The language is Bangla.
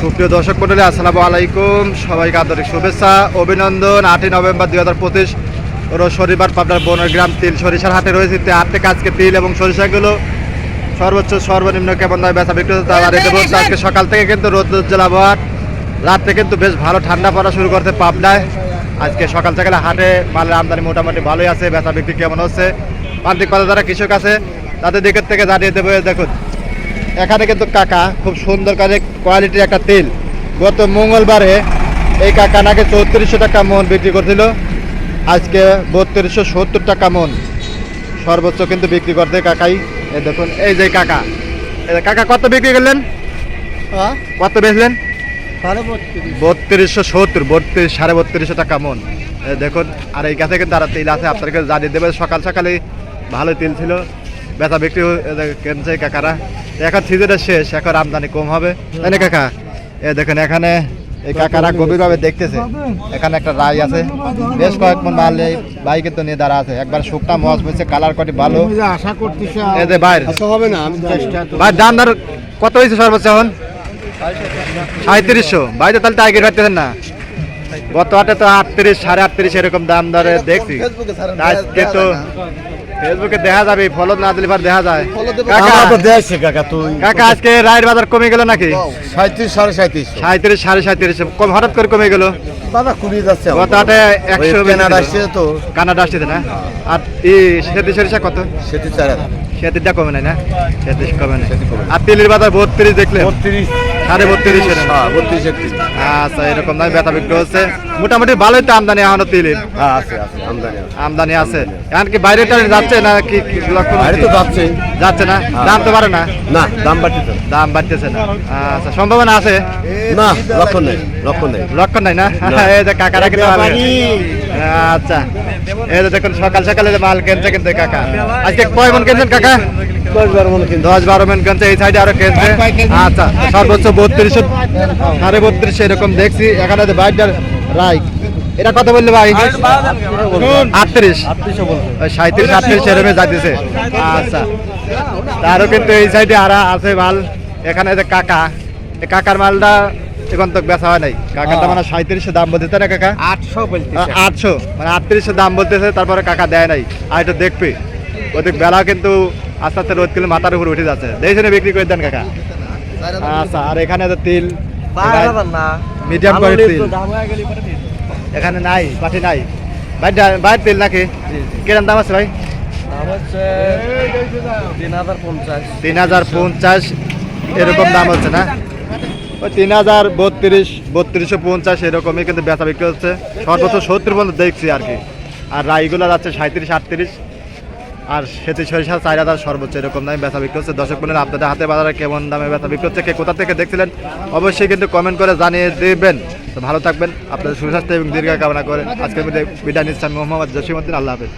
সুপ্রিয় দর্শক মন্ডলী আসসালামু আলাইকুম। সবাইকে আন্তরিক শুভেচ্ছা, অভিনন্দন। আটই নভেম্বর দুই হাজার পঁচিশ শনিবার পাবনার বনগ্রাম তিল সরিষার হাটে রয়েছে তে হাট থেকে তিল এবং সরিষাগুলো। সর্বোচ্চ সর্বনিম্ন কেমন দামে বেচা বিক্রি হচ্ছে তার এটা বলছে আজকে সকাল থেকে কিন্তু রোদ জেলা আবহাওয়া রাত্রে কিন্তু বেশ ভালো ঠান্ডা পড়া শুরু করতে পাবনায়। আজকে সকাল সকালে হাটে মালের আমদানি মোটামুটি ভালোই আছে, বেচা বিক্রি কেমন হচ্ছে। প্রান্তিক পাতা যারা কৃষক আছে, তাদের দিকের থেকে জানিয়ে দেবো। দেখুন এখানে কিন্তু কাকা খুব সুন্দর করে কোয়ালিটির একটা তেল। গত মঙ্গলবারে এই কাকা নাকি চৌত্রিশশো টাকা মন বিক্রি করছিল। আজকে বত্রিশশো সত্তর টাকা মন। সর্বোচ্চ কিন্তু বিক্রি করতে কাকাই। এই দেখুন এই যে কাকা। কাকা কত বিক্রি করলেন? কত বেচলেন? বত্রিশশো সত্তর বত্রিশ সাড়ে বত্রিশশো টাকা মন। দেখুন আর এই কাছে কিন্তু আর তেল আছে আপনাদেরকে জানিয়ে দেবে। সকাল সকালে ভালো তেল ছিল। বেচা বিক্রি কিনছে কাকারা? এখন সিজনটা শেষ এখন আমদানি কম হবে। তাই না কাকা? এ দেখেন এখানে এই কাকারা গভীরভাবে দেখতেছে। এখানে একটা রাই আছে। বেশ কয়েক মন মাল এই ভাই কিন্তু নিয়ে দাঁড়া আছে। একবার শুকনা মজ হয়েছে কালার কটি ভালো। আশা করতেছি এই যে বাইর। হবে না ভাই দাম দর কত হয়েছে সর্বোচ্চ এখন? সাঁত্রিশশো। ভাই তো তাহলে টার্গেট পাইতেছেন না। গত হাটে তো আটত্রিশ সাড়ে আটত্রিশ এরকম দাম দরে দেখছি। আজকে তো ফেসবুকে দেখা যাবে ফলো না দিলে দেখা যায়। কাকা তো দেখছে কাকা তুই কাকা আজকে রাইড বাজার কমে গেল নাকি? সাঁত্রিশ সাড়ে সাঁত্রিশ। সাঁত্রিশ সাড়ে সাঁত্রিশ। কম হঠাৎ করে কমে গেল? দাদা কুড়ি যাচ্ছে কথাটা একশো কানাডা আসছে তো। কানাডা আসছে না? আর এই সেতি সরিষা কত? সেটি চার সেতিটা কমে নাই না? সেতি কমে নাই। আর তেলের বাজার বত্রিশ দেখলে বত্রিশ। সাড়ে বত্রিশ। হ্যাঁ বত্রিশ একত্রিশ আচ্ছা এরকম দামে বেচা বিক্রি হচ্ছে। মোটামুটি ভালোই তো আমদানি এখনও তেলের হ্যাঁ আছে আছে আমদানি আছে। আমদানি আছে। এখন কি বাইরে টাইরে যাচ্ছে না কি বাইরে তো যাচ্ছে। যাচ্ছে না? দাম তো বাড়ে না? না দাম বাড়তেছে। দাম বাড়তেছে না। আচ্ছা সম্ভাবনা আছে? না লক্ষণ নেই লক্ষণ নেই। লক্ষণ নাই না? এই যে কাকারা কিন্তু। আচ্ছা। এই যে দেখুন সকাল সকালে যে মাল কিনছে কিন্তু কাকা। আজকে কয় মন কিনছেন কাকা? দশ বারো মনে দশ বারো মন কিনছে এই সাইডে আরও কিনছে। আচ্ছা সর্বোচ্চ বত্রিশ সাড়ে বত্রিশ এরকম দেখছি। এখানে যে বাইকটার রাই এটা কত বললে ভাই? আটত্রিশ। সাঁত্রিশ আটত্রিশ এরমে যাইতেছে। আচ্ছা তারও কিন্তু এই সাইডে আর আছে মাল। এখানে যে কাকা কাকার মালটা এখন তো বেচা হয় নাই। কাকারটা মানে সাঁত্রিশে দাম বলতেছে না কাকা? আটশো বলতে আটশো। মানে আটত্রিশে দাম বলতেছে তারপরে কাকা দেয় নাই। আর এটা দেখবে। ওদিক বেলা কিন্তু আস্তে আস্তে রোদ কিলো মাথার উপর উঠে যাচ্ছে। দেখে শুনে বিক্রি করে দেন কাকা। আচ্ছা আর এখানে তো তিল। মিডিয়াম করে তিল। এখানে নাই পাঠি নাই। ভাই ভাই তেল নাকি? কিরম দাম আছে ভাই? তিন হাজার পঞ্চাশ। এরকম দাম হচ্ছে না? তিন হাজার বত্রিশ, বত্রিশশো পঞ্চাশ এরকমই কিন্তু বেচা বিক্রি হচ্ছে। সর্বোচ্চ সত্তর পর্যন্ত দেখছি আর কি। আর রাইগুলো যাচ্ছে সাঁত্রিশ আটত্রিশ। আর সেতু সরিষা চার হাজার সর্বোচ্চ, এরকম দামে বেচা বিক্রি হচ্ছে। দর্শক বোনের আপনাদের হাতে বাজারে কেমন দামে বেচা বিক্রি হচ্ছে, কে কোথা থেকে দেখছিলেন, অবশ্যই কিন্তু কমেন্ট করে জানিয়ে দেবেন। তো ভালো থাকবেন, আপনাদের সুস্বাস্থ্য এবং দীর্ঘ কামনা করেন আজকের মধ্যে বিদায় নিচ্ছেন মোহাম্মদ জসিমুদ্দিন আল্লাহ হাফেজ।